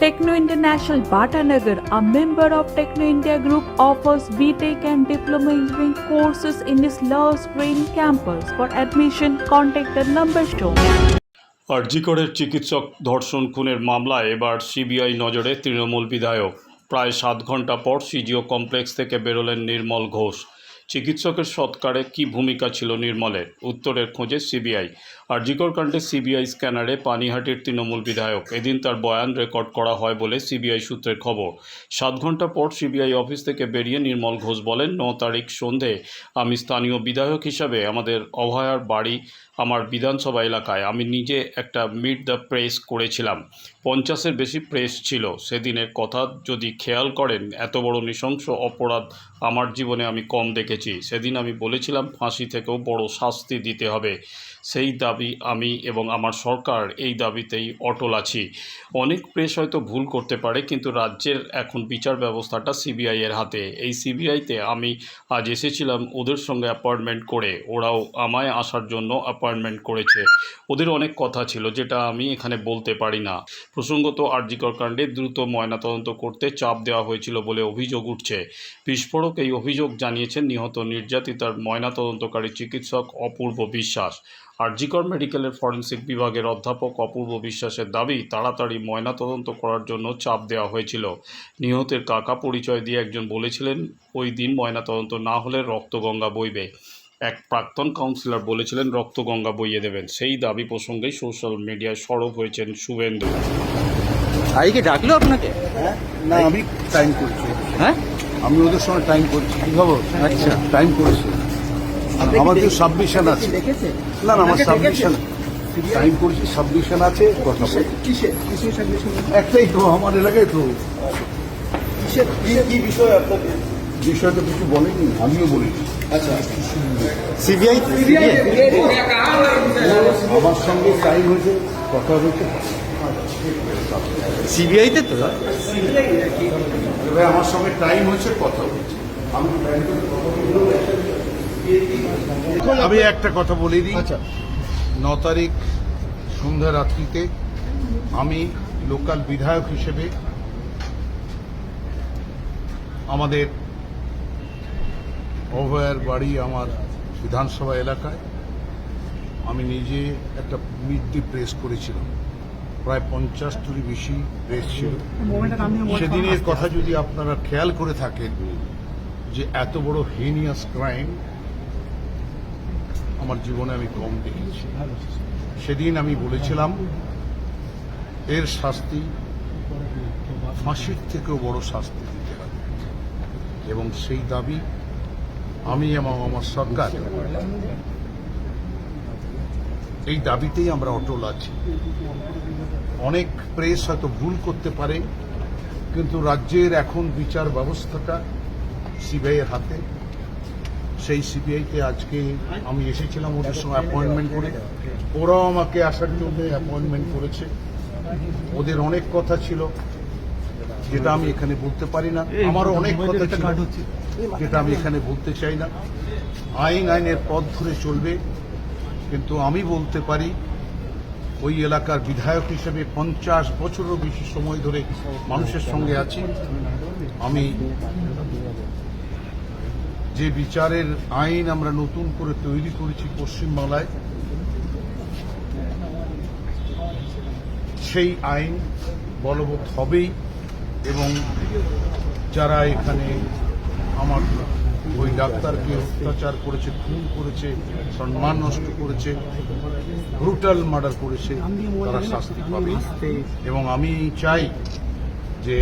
Techno International Bhatanagar, a member of Techno India Group, offers BTEC and Diploma Engineering courses in its Love Green campus. For admission, contact the number shown. আরজিকরের চিকিৎসক ধর্ষণ খুনের মামলায় এবার CBI নজরে তৃণমূল বিধায়ক প্রায় সাত ঘণ্টা পর সিজিও কমপ্লেক্স থেকে বেরোলেন নির্মল ঘোষ চিকিৎসকের সৎকারে কী ভূমিকা ছিল নির্মলের? উত্তরের খোঁজে সিবিআই। আরজিকর কাণ্ডে সিবিআই স্ক্যানারে পানিহাটির তৃণমূল বিধায়ক। এদিন তার বয়ান রেকর্ড করা হয় বলে সিবিআই সূত্রের খবর। সাত ঘণ্টা পর সিবিআই অফিস থেকে বেরিয়ে নির্মল ঘোষ বলেন ন তারিখ সন্ধে আমি স্থানীয় বিধায়ক হিসাবে আমাদের অভয়ার বাড়ি আমার বিধানসভা এলাকায়। আমি নিজে একটা মিট দ্য প্রেস করেছিলাম। পঞ্চাশের বেশি প্রেস ছিল। সেদিনের কথা যদি খেয়াল করেন, এত বড় নৃশংস অপরাধ আমার জীবনে আমি কম দেখেছি। সেদিন আমি বলেছিলাম ফাঁসি থেকেও বড় শাস্তি দিতে হবে। সেই দাবি আমি এবং আমার সরকার এই দাবিতেই অটল আছি। অনেক প্রেস হয়তো ভুল করতে পারে, কিন্তু রাজ্যের এখন বিচার ব্যবস্থাটা সিবিআই এর হাতে। এই সিবিআইতে আমি আজ এসেছিলাম ওদের সঙ্গে অ্যাপয়েন্টমেন্ট করে। ওরাও আমায় আসার জন্য অ্যাপয়েন্টমেন্ট করেছে। ওদের অনেক কথা ছিল যেটা আমি এখানে বলতে পারি না। প্রসঙ্গত আরজিকর কাণ্ডে দ্রুত ময়নাতদন্ত করতে চাপ দেওয়া হয়েছিল বলে অভিযোগ উঠছে। বিস্ফোরক এই অভিযোগ জানিয়েছেন নিহত নির্যাতিতার ময়নাতদন্তকারী চিকিৎসক অপূর্ব বিশ্বাস। আরজিকর মেডিকেলের ফরেন্সিক বিভাগের অধ্যাপক অপূর্ব বিশ্বাসের দাবি তাড়াতাড়ি ময়নাতদন্ত করার জন্য চাপ দেওয়া হয়েছিল। নিহতের কাকা পরিচয় দিয়ে একজন বলেছিলেন ওই দিন ময়নাতদন্ত না হলে রক্তগঙ্গা বইবে। এক প্রাক্তন কাউন্সিলর বলেছিলেন রক্তগঙ্গা বইয়ে দেবেন। সেই দাবি প্রসঙ্গেই সোশ্যাল মিডিয়ায় সরব হয়েছেন শুভেন্দু। ভাই কি ডাকলো আপনাকে? হ্যাঁ? না আমি টাইম করছি। হ্যাঁ? আমি ওদের সঙ্গে টাইম করছি। কি খবর? আচ্ছা। টাইম করেছি। আমার তো সাবমিশন আছে। না না আমার সাবমিশন টাইম করছি সাবমিশন আছে কথা বলছি। একটাই তো আমার এলাকায় তো। বিষয় তো কিছু বলেনি আমিও বলিনি। সিবিআই আমার সঙ্গে টাইম হয়েছে কথা হয়েছে। সিবিআইতে তো আমার সঙ্গে টাইম হয়েছে কথা হয়েছে। আমি আমি একটা কথা বলে দিই। ন তারিখ সন্ধ্যা রাত্রিতে আমি লোকাল বিধায়ক হিসেবে আমাদের অভয়ার বাড়ি আমার বিধানসভা এলাকায় আমি নিজে একটা মিড ডে প্রেস করেছিলাম। প্রায় পঞ্চাশটিরই বেশি প্রেস ছিল। সেদিনের কথা যদি আপনারা খেয়াল করে থাকেন যে এত বড় হেনিয়াস ক্রাইম আমার জীবনে আমি কম দেখেছি। সেদিন আমি বলেছিলাম, এর শাস্তি ফাঁসির থেকেও বড় শাস্তি দিতে হবে। এবং সেই দাবি আমি এবং আমার সরকার। এই দাবিতেই আমরা অটল আছি। অনেক প্রেস হয়তো ভুল করতে পারে, কিন্তু রাজ্যের এখন বিচার ব্যবস্থাটা সিবিআইয়ের হাতে। সেই সিবিআইতে আজকে আমি এসেছিলাম ওদের সঙ্গে অ্যাপয়েন্টমেন্ট করে। ওরাও আমাকে আসার জন্য অ্যাপয়েন্টমেন্ট করেছে। ওদের অনেক কথা ছিল যেটা আমি এখানে বলতে পারি না। আমারও অনেক কথা ছিল যেটা আমি এখানে বলতে চাই না। আইন আইনের পথ ধরে চলবে। কিন্তু আমি বলতে পারি ওই এলাকার বিধায়ক হিসেবে পঞ্চাশ বছরেরও বেশি সময় ধরে মানুষের সঙ্গে আছি। আমি যে বিচারের আইন আমরা নতুন করে তৈরি করেছি পশ্চিমবাংলায়, সেই আইন বলবৎ হবেই এবং যারা এখানে আমার ওই ডাক্তারকে অত্যাচার করেছে, খুন করেছে, সম্মান নষ্ট করেছে ব্রুটাল মার্ডার করেছে, তারা শাস্তি পাবে। এবং আমি চাই যে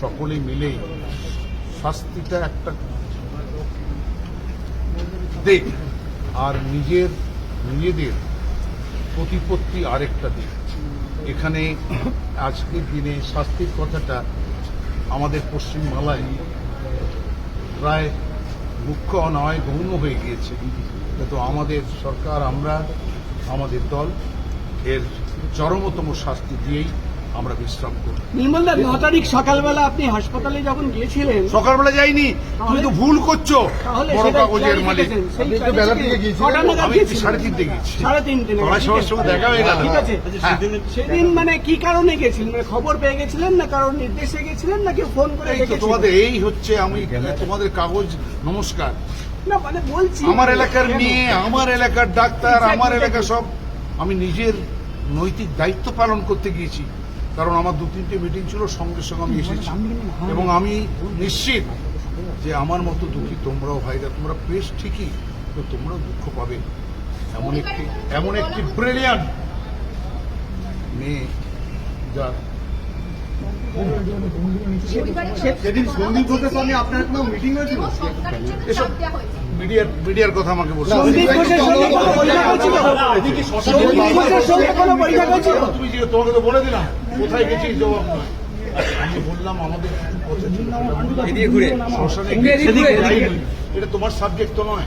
সকলে মিলেই শাস্তিটা একটা দিক, আর নিজের, নিজেদের প্রতিপত্তি আরেকটা দিক। এখানে আজকের দিনে শাস্তির কথাটা আমাদের পশ্চিমবাংলায় প্রায় মুখ্য নয় গৌণ হয়ে গিয়েছে। কিন্তু আমাদের সরকার, আমরা, আমাদের দল, এর চরমতম শাস্তি দিয়েই আমরা বিশ্রাম করব। নির্মলদা ন তারিখ সকালবেলা আপনি হাসপাতালে যখন গিয়েছিলেন সকালবেলা যাইনি তুমি তো ভুল করছ। বড় কাগজের মালিক। বেলা থেকে গিয়েছিলেন? আমি সাড়ে তিনটে গেছি সাড়ে তিনটে সবার সঙ্গে দেখা হয়ে গেল। ঠিক আছে। হ্যাঁ। সেদিন মানে কি কারণে গেছিলেন? মানে খবর পেয়ে গেছিলেন না কারণ নির্দেশে গেছিলেন নাকি ফোন করে তোমাদের এই হচ্ছে আমি তোমাদের কাগজ নমস্কার। না মানে বলছি আমার এলাকার? মেয়ে আমার এলাকার ডাক্তার আমার এলাকার সব আমি নিজের নৈতিক দায়িত্ব পালন করতে গিয়েছি। কারণ আমার দু তিনটে মিটিং ছিল, সঙ্গে সঙ্গে আমি এসেছি। এবং আমি নিশ্চিত যে আমার মতো দুঃখী তোমরাও ভাইরা, তোমরা প্রেস ঠিকই তো তোমরাও দুঃখ পাবে। এমন একটি এমন একটি ব্রিলিয়ান্ট মেয়ে যা সেদিন সন্দীপ ঘোষের সঙ্গে আপনার কোনো মিটিং হয়েছিল? এসব মিডিয়ার মিডিয়ার কথা আমাকে বলছো? তুমি যে তোমাকে তো বলে দিলাম কোথায় গেছি জবাব নয় আমি বললাম আমাদের কিছু কথা শ্মশানে। এটা তোমার সাবজেক্ট তো নয়।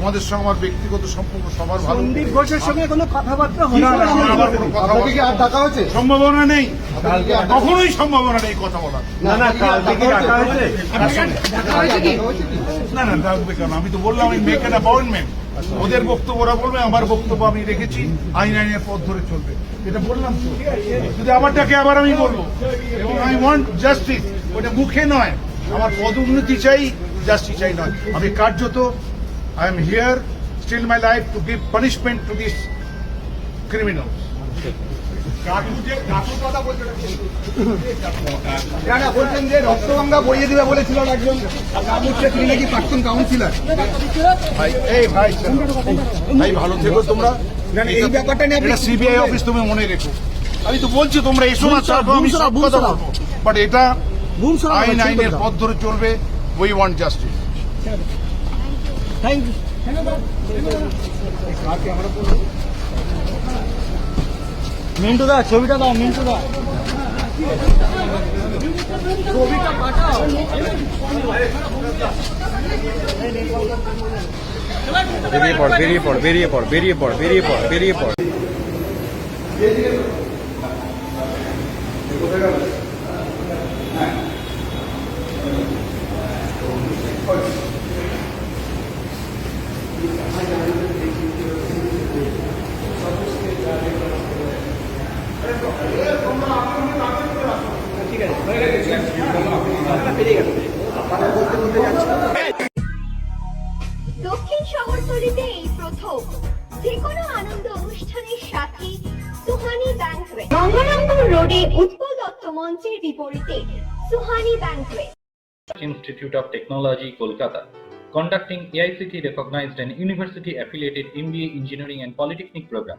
তোমাদের সঙ্গে আমার ব্যক্তিগত সম্পর্ক সবার ভালো সন্দীপ ঘোষের সঙ্গে কোনো কথাবার্তা হয়েছিল না, না, কোনো কথা আপনাকে কি আর ডাকা হয়েছে? সম্ভাবনা নেই। কখনোই সম্ভাবনা নেই কথা বলার। না না কালকে কি ডাকা হয়েছে? না না থাকবে কেন? আমি তো বললাম আমি মেক অ্যান অ্যাপয়েন্টমেন্ট ওদের বক্তব্য ওরা বলবে আমার বক্তব্য আমি রেখেছি আইন আইনের পথ ধরে চলবে। এটা বললাম তো। যদি আবার ডাকে আবার আমি বলব এবং আই ওয়ান্ট জাস্টিস ওটা মুখে নয়। আমার পদোন্নতি চাই জাস্টিস চাই নয়। আমি কার্যত I am here still my life to give punishment to this criminal না না বলছেন যে রক্তগঙ্গা বইয়ে দিবে বলেছিলেন একজন কামুচ্ছে তিনি নাকি প্রাক্তন কাউন্সিলর ভাই এই ভাই ভাই ভালো থেকো তোমরা। না, না, এই ব্যাপারটা নিয়ে সিবিআই অফিস তুমি মনে রেখো। আমি তো বলছি তোমরা এসো না চাপো আমি সব কথা বলব। বাট এটা আইন আইনের। পথ ধরে চলবে we want justice thank you Mintu দা ছবিটা দাও মিন্টু দা। বেরিয়ে পড় বেরিয়ে পড় বেরিয়ে পড় বেরিয়ে পড় বেরিয়ে পড় বেরিয়ে পড়। দক্ষিণ শহরতলিতে এই প্রথম যে কোনো আনন্দ অনুষ্ঠানের সাথে সুহানি ব্যাংকুয়েট গঙ্গারামপুর রোডে উৎপল দত্ত মঞ্চের বিপরীতে Suhani banquet Institute of Technology, Kolkata, conducting AICT recognized and university affiliated MBA Engineering and Polytechnic program.